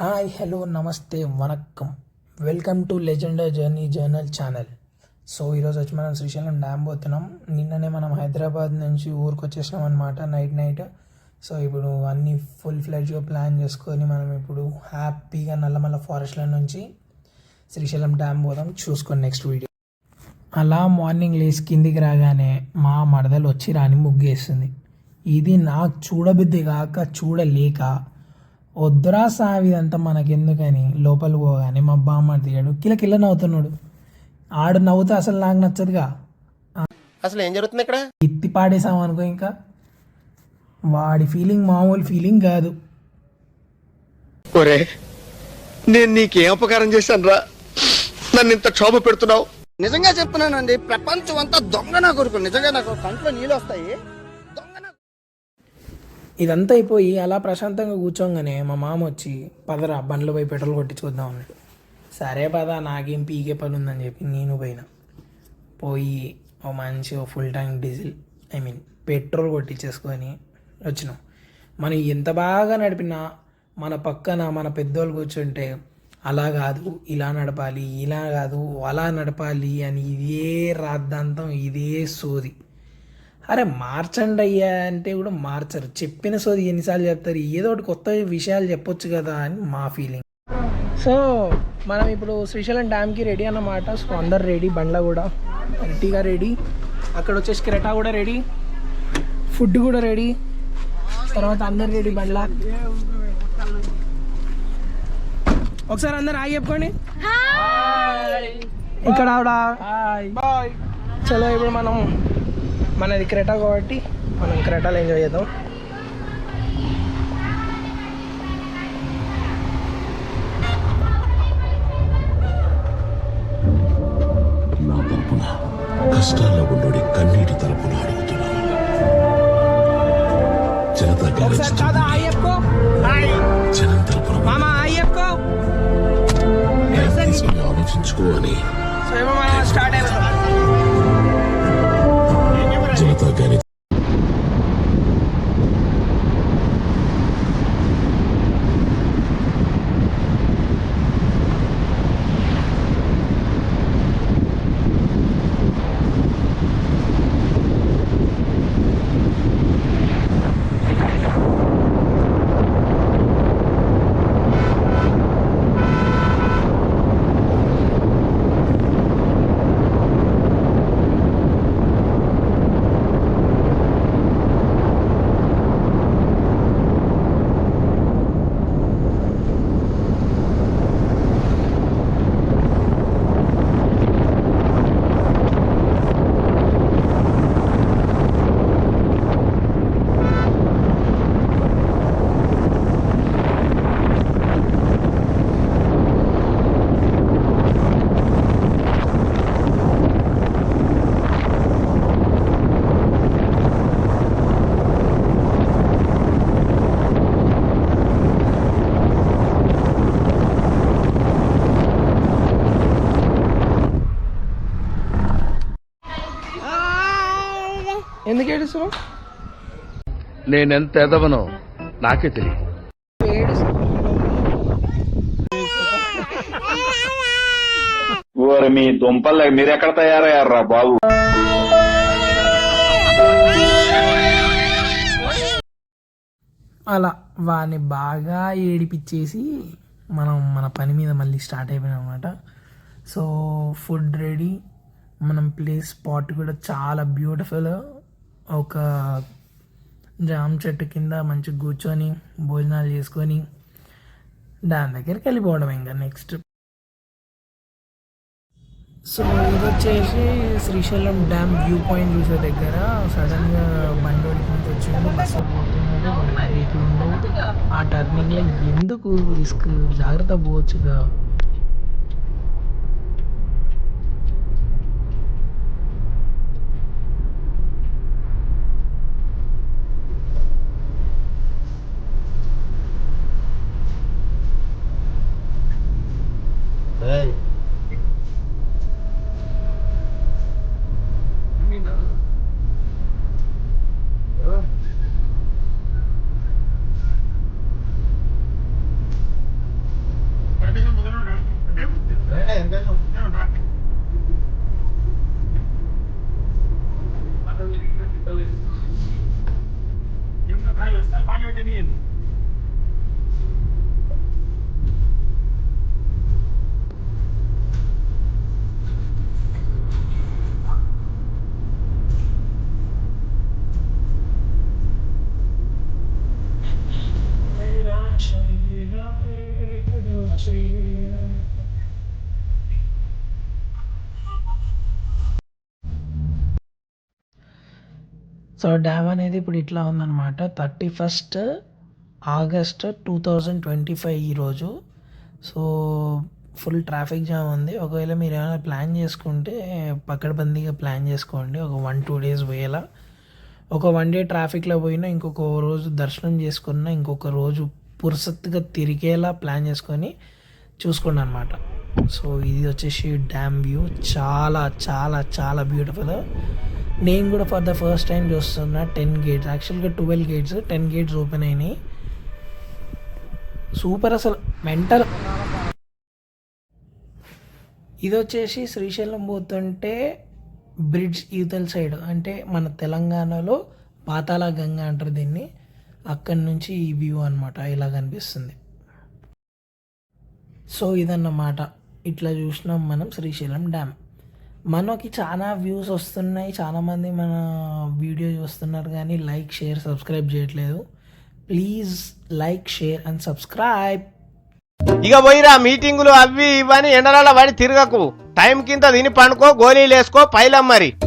Hi hello namaste vanakkam. Welcome to legender journey journal channel. So ఈరోజు వచ్చి మనం Srisailam dam పోతున్నాం. నిన్ననే మనం హైదరాబాద్ నుంచి ఊరికి వచ్చేసినాం అనమాట నైట్ నైట్. సో ఇప్పుడు అన్నీ ఫుల్ ఫ్లెడ్జ్గా ప్లాన్ చేసుకొని మనం ఇప్పుడు హ్యాపీగా నల్లమల్ల ఫారెస్ట్ల నుంచి శ్రీశైలం డ్యామ్ పోదాం. చూసుకోండి నెక్స్ట్ వీడియో. అలా మార్నింగ్ లేచి కిందికి రాగానే మా మడదలు వచ్చి రాని ముగ్గేస్తుంది. ఇది నాకు చూడబుద్ధి కాక చూడలేక వద్దురా సావి అంతా మనకెందుకని? లోపల పోగానే మా బామ్మ దిగాడు కిల కిల నవ్వుతున్నాడు. ఆడు నవ్వుతే అసలు నాకు నచ్చదుగా. అసలు ఏం జరుగుతుంది ఇక్కడ? ఎత్తి పాడేసాం అనుకో ఇంకా. వాడి ఫీలింగ్ మామూలు ఫీలింగ్ కాదు. ఒరే నేను నీకేం అపకారం చేశాను రా నన్ను ఇంత క్షోభ పెడుతున్నావు? నిజంగా చెప్తున్నానండి ప్రపంచం అంతా దొంగ నా కొడుకు నిజంగా నాకు కంట్లో నీళ్ళు వస్తాయి. ఇదంతా అయిపోయి అలా ప్రశాంతంగా కూర్చోగానే మా మామ వచ్చి పదరా బండ్లు పోయి పెట్రోల్ కొట్టించుకుందాం అన్నాడు. సరే పద నాకేం పీకే పని ఉందని చెప్పి నేను పోయినా. పోయి ఓ మంచి ఓ full tank diesel I mean petrol కొట్టించేసుకొని వచ్చినాం. మనం ఎంత బాగా నడిపినా మన పక్కన మన పెద్దోళ్ళు కూర్చుంటే అలా కాదు ఇలా నడపాలి ఇలా కాదు అలా నడపాలి అని ఇదే రాద్ధాంతం ఇదే సోది. అరే మార్చండి అయ్యా అంటే కూడా మార్చరు. చెప్పిన సోది ఎన్నిసార్లు చెప్తారు. ఏదో ఒకటి కొత్త విషయాలు చెప్పొచ్చు కదా అని మా ఫీలింగ్ సో మనం ఇప్పుడు శ్రీశైలం డ్యామ్కి రెడీ అన్నమాట. సో అందరు రెడీ బండ్ల కూడా. రెడీగా రెడీ అక్కడ వచ్చేసి క్రెటా కూడా రెడీ ఫుడ్ కూడా రెడీ తర్వాత అందరు రెడీ బండ్ల. ఒకసారి అందరు ఆగి చెప్పుకోండి. ఇక్కడ ఆవిడ. చలో ఇప్పుడు మనం మనది క్రెటా కాబట్టి మనం క్రెటాలో ఎంజాయ్ చేద్దాం. కష్టాల్లో కన్నీటి అడుగుతున్నాను జనతా గ్యారేజ్ జనం ఆలోచించుకో అని సో ఏమో మనం స్టార్ట్ అయిపోతాం జనతా గ్యారేజ్ ఎందుకు ఏడుస్తున్నావు? నేనెంత ఎదవనో నాకే తెలియదు ఓరి మీ దుంపలు మీరెక్కడ తయారయ్యారా బాబు? అలా వాడిని బాగా ఏడిపించేసి మనం మన పని మీద మళ్ళీ స్టార్ట్ అయిపోయినాం అనమాట సో ఫుడ్ రెడీ. మనం ప్లేస్ స్పాట్ కూడా చాలా బ్యూటిఫుల్. ఒక జామ చెట్టు కింద మంచిగా కూర్చొని భోజనాలు చేసుకొని దాని దగ్గరికి వెళ్ళిపోవడం ఇంకా నెక్స్ట్ సో ఇది వచ్చేసి శ్రీశైలం డ్యామ్ వ్యూ పాయింట్ చూసే దగ్గర. సడన్గా బండోడి నుంచి వచ్చిండు బస్సు పోతున్నాడు ఆ టర్నింగ్లో ఎందుకు రిస్క్? జాగ్రత్త పోవచ్చుగా Step back out again. So dam అనేది ఇప్పుడు ఇట్లా ఉందన్నమాట. Thirty first August two thousand twenty five ఈరోజు సో ఫుల్ ట్రాఫిక్ జామ్ ఉంది. ఒకవేళ మీరు ఏమైనా ప్లాన్ చేసుకుంటే పక్కడబందీగా ప్లాన్ చేసుకోండి. ఒక వన్ టూ డేస్ పోయేలా. ఒక వన్ డే ట్రాఫిక్లో పోయినా ఇంకొక రోజు దర్శనం చేసుకున్నా ఇంకొక రోజు పురుసత్తుగా తిరిగేలా ప్లాన్ చేసుకొని చూసుకోండి అనమాట సో ఇది వచ్చేసి డ్యామ్ వ్యూ. చాలా చాలా చాలా బ్యూటిఫుల్. నేను కూడా ఫర్ ద ఫస్ట్ టైం చూస్తున్నా టెన్ గేట్స్ యాక్చువల్గా twelve gates ten gates open అయినాయి. సూపర్ అసలు. మెంటల్ ఇది వచ్చేసి శ్రీశైలం పోతుంటే బ్రిడ్జ్ ఈతల సైడ్ అంటే మన తెలంగాణలో పాతాళ గంగ అంటారు దీన్ని. అక్కడి నుంచి ఈ వ్యూ అనమాట ఇలా కనిపిస్తుంది. సో ఇదన్నమాట. ఇట్లా చూసినాం మనం శ్రీశైలం డ్యామ్. మనకి చాలా వ్యూస్ వస్తున్నాయి. చాలామంది మన వీడియో చూస్తున్నారు కానీ లైక్ షేర్ సబ్స్క్రైబ్ చేయట్లేదు. Please like share and subscribe. ఇక పోయిరా మీటింగులు అవి ఇవని ఎండరాళ్ళ పడి తిరగకు. టైం కింద తిని పండుకో గోళీలు వేసుకో పైలం మరి.